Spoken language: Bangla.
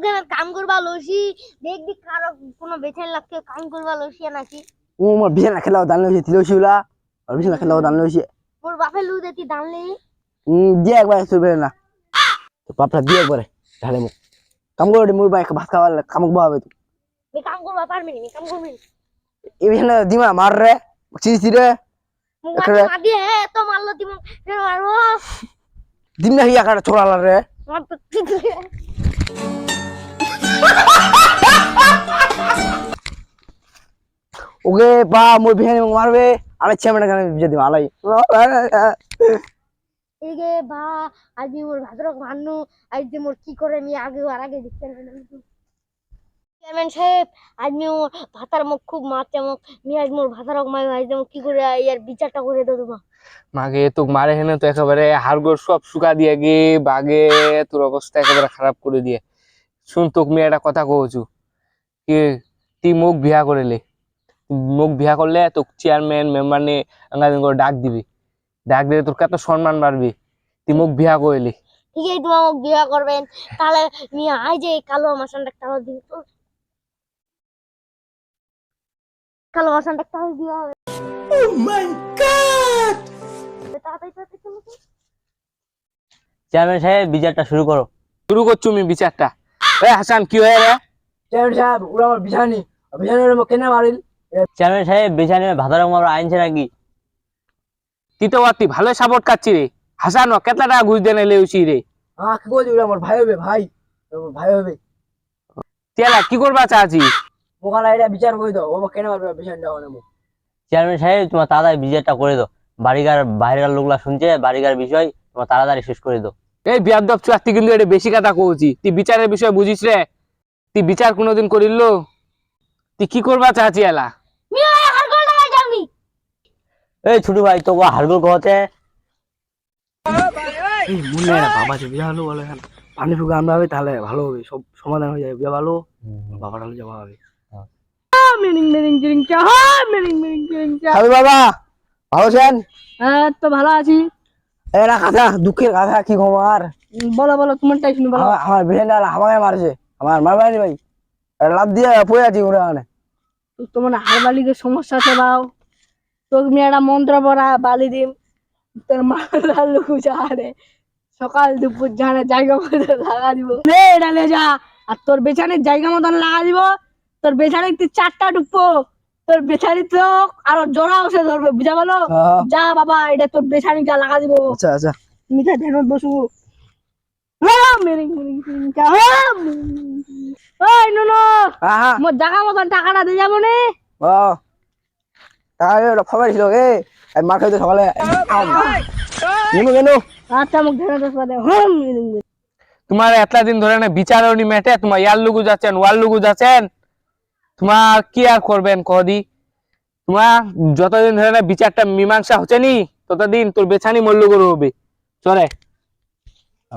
গ্রামের কাম করবা লসি দেখ দেখ কারও কোনো বেছেন লাগতে কাম করবা লসি নাকি? ও মোর বিছানা খেলাও দান লইছে তিলসিউলা আর বিছানা খেলাও দান লইছে মোর বাপে লু দেতি দানলে উম দিয়ে একবার চলবে না। তো বাপটা দিয়ে একবারে ঢালে মুখ। কাম করে মোর বাইক ভাত খাওয়ার কামক বাবে তুই মি কাম করবা পারবি নি? কাম করবি এই বিছানা দিমা মার রে। এখানে- মা দিয়ে হে তো মারলো ফের মারবো। দিম না হিয়া কাটা ছোড়ালা রে। ওকে বা মোর বিছানা মারবে আমি ছেমে গানে বিজে দিম আলাই এই গে বা আজ মোর ভাদ্রক মান্নু আজ যে মোর কি করে মি আগে আর আগে দেখতে চেয়ারম্যান সাহেব আজ মি মোর ভাতার মুখ খুব মারতে মুখ মি আজ মোর ভাতারক মাই আজ যে মুখ কি করে ইয়ার বিচারটা করে দেবো তোমা মাগে তোক মারে হেনে তো একেবারে হাড়গোড় সব শুকা দিয়ে গে বাগে তোর অবস্থা একেবারে খারাপ করে দিয়ে। শুন তোক মেয়ে একটা কথা কহছু কি তুই মুখ বিয়া করেলে মুখ বিয়া করলে তোক চেয়ারম্যান মেম্বার নিয়ে আঙ্গাদিন করে ডাক দিবি। ডাক দিলে তোর কত সম্মান বাড়বি তুই মুখ বিয়া করলি। ঠিক আছে তোমার মুখ বিবাহ করবেন তাহলে মি আই যে কালো মাসানটা তো কালো মাসানটা টাকা দিবা হবে তাড়াতাড়ি তাড়াতাড়ি চলো চেয়ারম্যান সাহেব বিচারটা শুরু করো। শুরু করছু আমি বিচারটা। এ হাসান কি হয়ে রে? চেয়ারম্যান সাহেব ওরা আমার বিছানি বিছানি মোক কেনে মারিল। চেয়ারম্যান সাহেব বেচানে ভাতার আমরা আইনছে নাকি? তুই তো তুই ভালো সাপোর্ট কাচ্ছি রে। হাসান কেতলা টাকা ঘুষ দেনে লেউছি রে। হ্যাঁ কি বলছি আমার ভাই হবে ভাই। ভাই হবে। তেলা কি করবা চাচ্ছি মোকালা এটা বিচার করে দাও ও কেনে মারবে বিছানি দাও না চেয়ারম্যান সাহেব তোমার তাড়াতাড়ি বিচারটা করে দাও। বাড়িকার বাইরের লোকলা শুনছে বাড়িকার বিষয় তোমার তাড়াতাড়ি শেষ করে দাও। এই বিয়াদব তুই কিন্তু এটা বেশি কথা কৌছি তুই বিচারের বিষয় বুঝিস রে? তুই বিচার কোনোদিন করিল? তুই কি করবা চাচ্ছি এলা? এই ছোট ভাই তো হারগোল কহতে। মনে না বাবা যে বিয়া হলো বলে এখন পানি ফুকে আমরা হবে তাহলে ভালো হবে সব সমাধান হয়ে যাবে বিয়া ভালো। যাওয়া হবে মিনিং মিনিং জিরিং চা হ্যাঁ মিনিং মিনিং জিরিং চা। বাবা ভালো আছেন? হ্যাঁ তো ভালো আছি। এরা কথা দুঃখের কথা কি খবর বলো বলো তোমারটাই শুনি বলো। আমার বিছানি আমাকে মারছে। আমার মারবানি ভাই। লাভ দিয়ে পড়ে আছি ওরা মানে তোমার হারবালিকের সমস্যা আছে বাও। আমি একটা মন্ত্র পড়া বালি দিম। তোর মাথা লুকু জানে সকাল দুপুর জানে জায়গা মতো লাগা দিব। রে এটা লে যা। আর তোর বেছানির জায়গা মতন লাগা দিব। তোর বেছানির তুই চারটা ডুববো। তোর বেছানি তো আরও জোড়া বসে ধরবে বুঝা বলো? যা বাবা এটা তোর বেছানি যা লাগা দিব। আচ্ছা আচ্ছা। মিঠা ধ্যানত বসু। জায়গা মতন টাকাটা দিয়ে যাব নে। মার খাইতে সকালে। কেন আচ্ছা মুখ ধরে দোষ বাদে হুম তোমার এতলা দিন ধরে না বিচার উনি মেটে তোমার ইয়ার লুগু যাচ্ছেন ওয়ার লুগু যাচ্ছেন। তোমার কি আর করবেন কদি তোমার যতদিন ধরে না বিচারটা মীমাংসা হচ্ছে নি ততদিন তোর বেছানি মল্ল গরু হবে চলে। আ